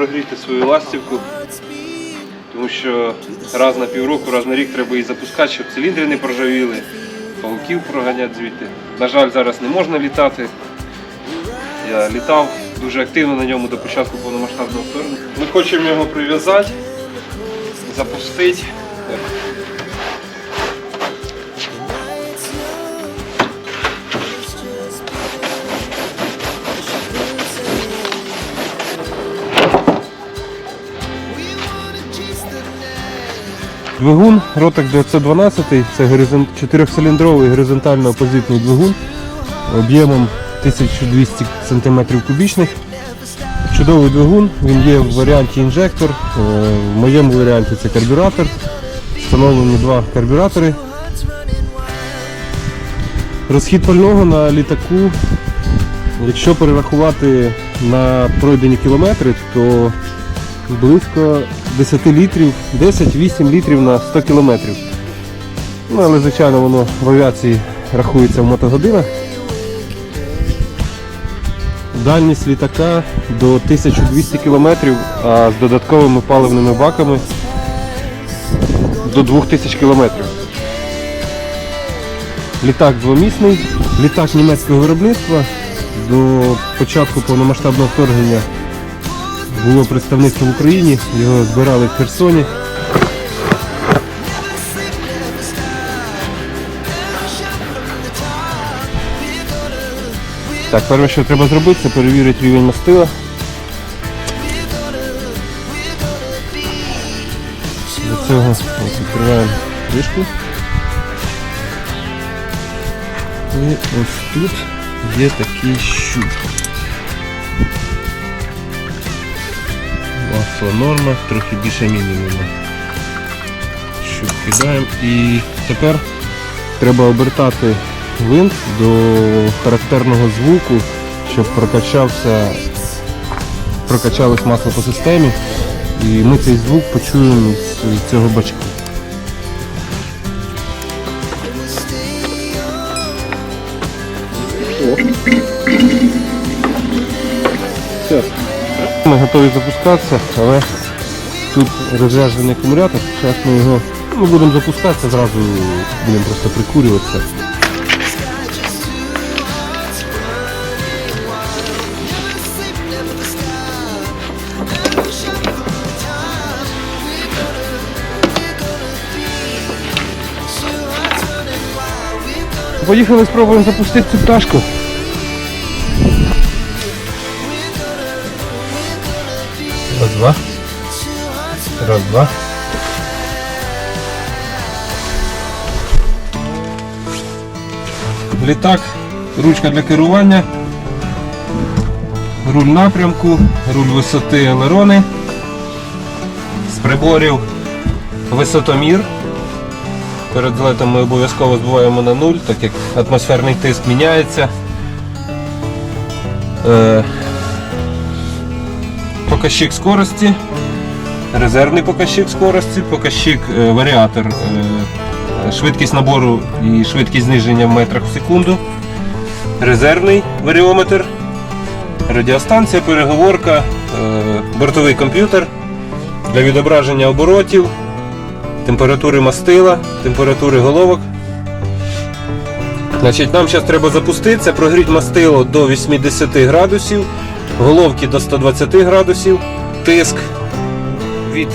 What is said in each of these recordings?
прогріти свою ластівку, тому що раз на півроку, раз на рік треба її запускати, щоб циліндри не прожавіли, пауків проганяти звідти. На жаль, зараз не можна літати. Я літав дуже активно на ньому до початку повномасштабного вторгнення. Ми хочемо його прив'язати, запустити. Двигун Ротек 912 це горизон... 4-циліндровий горизонтально-опозитний двигун об'ємом 1200 см кубічних. Чудовий двигун, він є в варіанті інжектор. е, В моєму варіанті це карбюратор. Встановлені два карбюратори. Розхід пального на літаку, якщо перерахувати на пройдені кілометри, то близько 10 літрів, 10-8 літрів на 100 кілометрів. Ну, але звичайно воно в авіації рахується в мотогодинах. Дальність літака до 1200 кілометрів, а з додатковими паливними баками до 2000 кілометрів. Літак двомісний, літак німецького виробництва. До початку повномасштабного вторгнення було представництво в Україні, його збирали в Херсоні. Так, перше, що треба зробити, це перевірити рівень мастила. Для цього відкриваємо кришку. І ось тут є такий щуп. Масло норма, трохи більше мінімуму. Що кидаємо і тепер треба обертати винт до характерного звуку, щоб прокачався, прокачалось масло по системі. І ми цей звук почуємо з цього бачка. Готові запускатися, але тут розряджений акумулятор. Зараз ми його ми будемо запускатися, зразу будемо просто прикурюватися. Поїхали спробуємо запустити цю пташку. Раз, два. Раз, два. Літак, ручка для керування, руль напрямку, руль висоти елерони, з приборів висотомір. Перед злетом ми обов'язково збиваємо на нуль, так як атмосферний тиск міняється. Показчик скорості, резервний показчик скорості, показчик е, варіатор, е, швидкість набору і швидкість зниження в метрах в секунду, резервний варіометр, радіостанція, переговорка, е, бортовий комп'ютер для відображення оборотів, температури мастила, температури головок. Значить, Нам зараз треба запуститися, прогріти мастило до 80 градусів, головки до 120 градусів, тиск від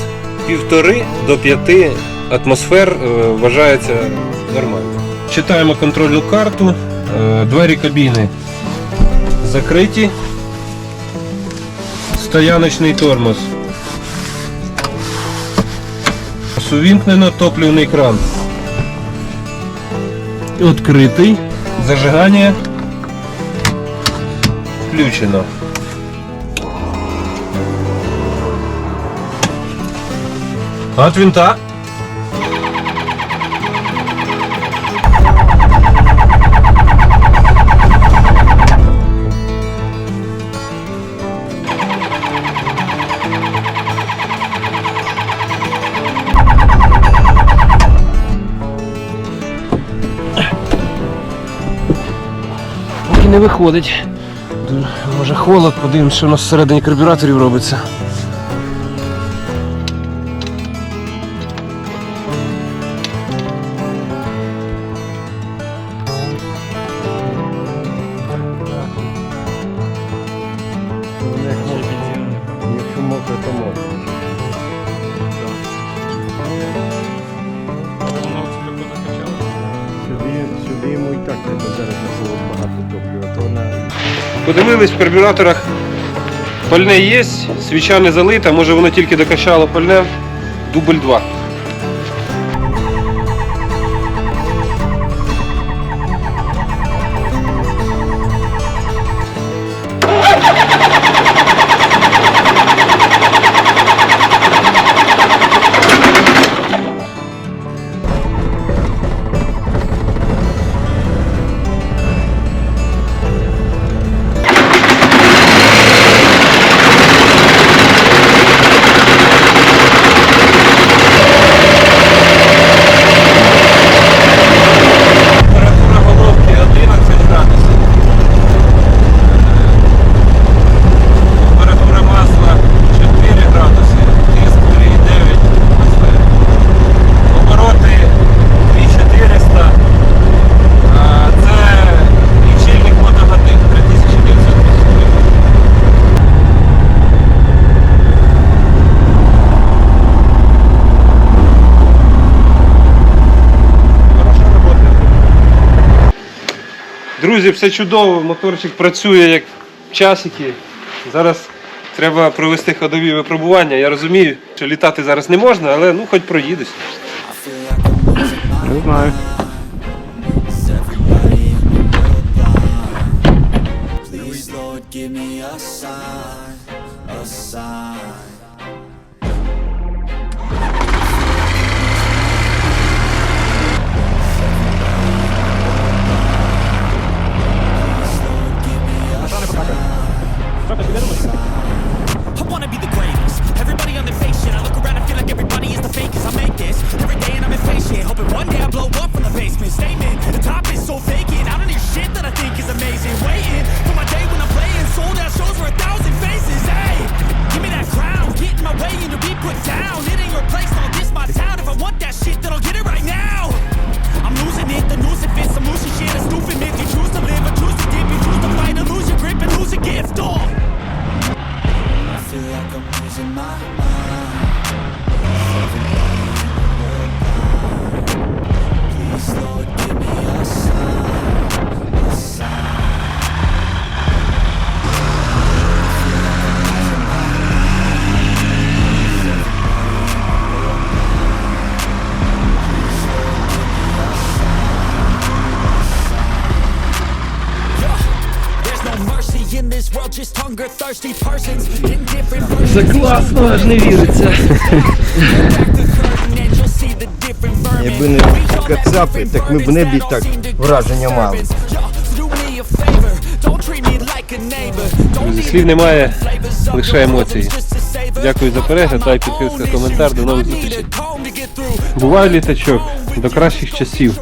1,5 до 5 атмосфер е, вважається нормально. Читаємо контрольну карту, е, двері кабіни закриті, стояночний тормоз. Увімкнено топливний кран. Відкритий. Зажигання. Включено. От винта. Поки не виходить. Дуже- Може холод, подивимось, що у нас всередині карбюраторів робиться. так, треба зараз на багато топлива, то вона. Подивились в карбюраторах. Пальне є, свіча не залита, може воно тільки докачало пальне, дубль 2. Друзі, все чудово, моторчик працює як часики. Зараз треба провести ходові випробування. Я розумію, що літати зараз не можна, але ну хоч проїдеш. Не знаю. Give me a sign Це класно, аж не віриться. Якби не кацапи, так ми б не небі так враження мали. Зі слів немає, лише емоцій. Дякую за перегляд, дай підписка, коментар, до нових зустрічей. Буває літачок до кращих часів.